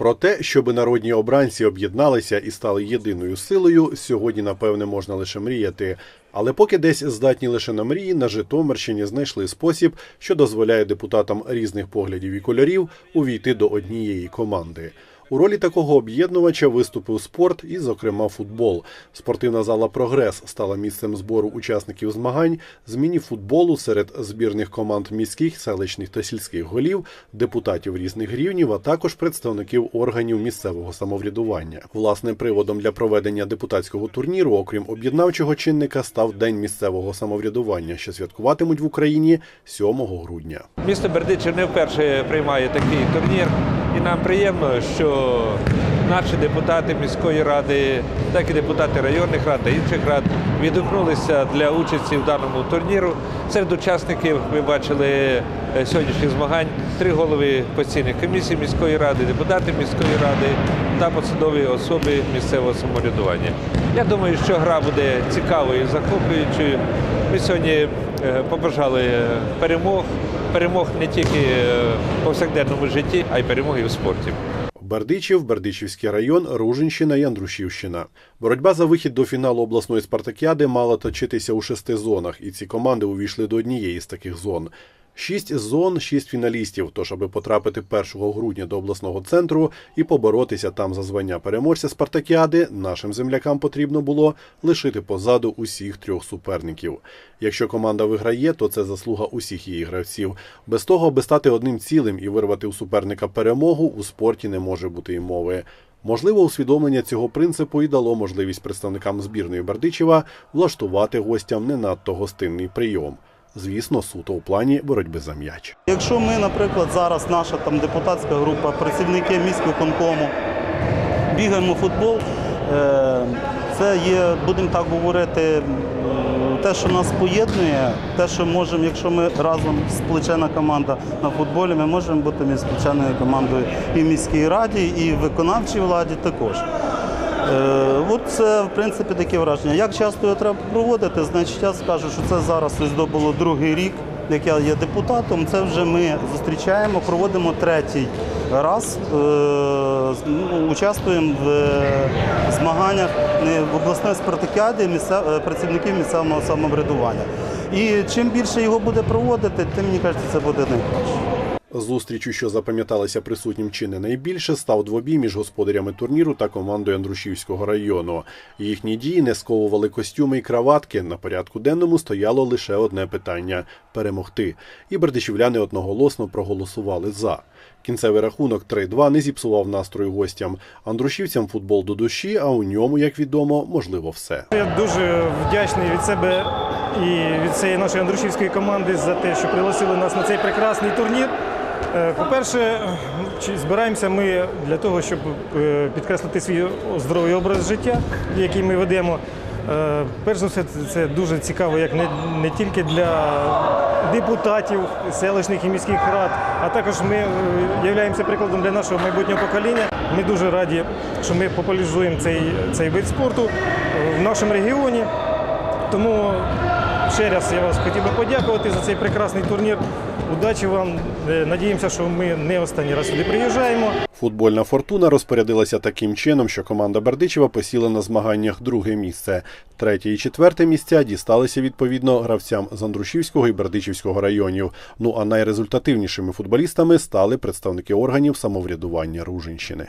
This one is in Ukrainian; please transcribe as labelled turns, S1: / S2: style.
S1: Про те, щоб народні обранці об'єдналися і стали єдиною силою, сьогодні напевне можна лише мріяти. Але поки десь здатні лише на мрії, на Житомирщині знайшли спосіб, що дозволяє депутатам різних поглядів і кольорів увійти до однієї команди. У ролі такого об'єднувача виступив спорт і, зокрема, футбол. Спортивна зала Прогрес стала місцем збору учасників змагань з міні-футболу серед збірних команд міських, селищних та сільських голів, депутатів різних рівнів, а також представників органів місцевого самоврядування. Власне, приводом для проведення депутатського турніру, окрім об'єднавчого чинника, став День місцевого самоврядування, що святкуватимуть в Україні 7 грудня.
S2: Місто Бердичів не вперше приймає такий турнір, і нам приємно, що наші депутати міської ради, так і депутати районних рад та інших рад відгукнулися для участі в даному турніру. Серед учасників ви бачили е, сьогоднішніх змагань три голови постійних комісій міської ради, депутати міської ради та посадові особи місцевого самоврядування. Я думаю, що гра буде цікавою і захоплюючою. Ми сьогодні е, побажали перемог, перемог не тільки е, в повсякденному житті, а й перемоги в спорті.
S1: Бердичів, Бердичівський район, Ружинщина і Андрушівщина. Боротьба за вихід до фіналу обласної спартакіади мала точитися у шести зонах, і ці команди увійшли до однієї з таких зон. Шість зон, шість фіналістів. Тож, аби потрапити 1 грудня до обласного центру і поборотися там за звання переможця спартакіади, нашим землякам потрібно було лишити позаду усіх трьох суперників. Якщо команда виграє, то це заслуга усіх її гравців. Без того, аби стати одним цілим і вирвати у суперника перемогу, у спорті не може бути і мови. Можливо, усвідомлення цього принципу і дало можливість представникам збірної Бердичева влаштувати гостям не надто гостинний прийом. Звісно, суто у плані боротьби за м'яч.
S3: Якщо ми, наприклад, зараз наша там депутатська група, працівники міськвиконкому, бігаємо в футбол, е, це є, будемо так говорити, те, що нас поєднує, те, що можемо, якщо ми разом сплечена команда на футболі, ми можемо бути сплеченою командою і в міській раді, і в виконавчій владі також. Е, От це, в принципі, таке враження. Як часто його треба проводити, значить я скажу, що це зараз ось було другий рік, як я є депутатом. Це вже ми зустрічаємо, проводимо третій раз, е, ну, участвуємо в е, змаганнях в обласної спартакіаді е, працівників місцевого самоврядування. І чим більше його буде проводити, тим мені кажеться, це буде найкраще.
S1: Зустрічю, що запам'яталася присутнім чи не найбільше, став двобій між господарями турніру та командою Андрушівського району. Їхні дії не сковували костюми і краватки. На порядку денному стояло лише одне питання перемогти. І бердичівляни одноголосно проголосували за. Кінцевий рахунок 3-2 не зіпсував настрою гостям. Андрушівцям футбол до душі, а у ньому, як відомо, можливо все.
S4: Я дуже вдячний від себе і від цієї нашої Андрушівської команди за те, що пригласили нас на цей прекрасний турнір. Е, По-перше, чи- збираємося ми для того, щоб е, підкреслити свій здоровий образ життя, який ми ведемо. Е, Перш за все, це- дуже цікаво, як не, не тільки для депутатів селищних і міських рад, а також ми являємося прикладом для нашого майбутнього покоління. Ми дуже раді, що ми популяризуємо цей, цей вид спорту в нашому регіоні. Тому ще раз я вас хотів би подякувати за цей прекрасний турнір. Удачі вам. Е, Надіємося, що ми не останній раз сюди приїжджаємо.
S1: Футбольна фортуна розпорядилася таким чином, що команда Бердичева посіла на змаганнях друге місце. Третє і четверте місця дісталися відповідно гравцям з Андрушівського і Бердичівського районів. Ну а найрезультативнішими футболістами стали представники органів самоврядування Ружинщини.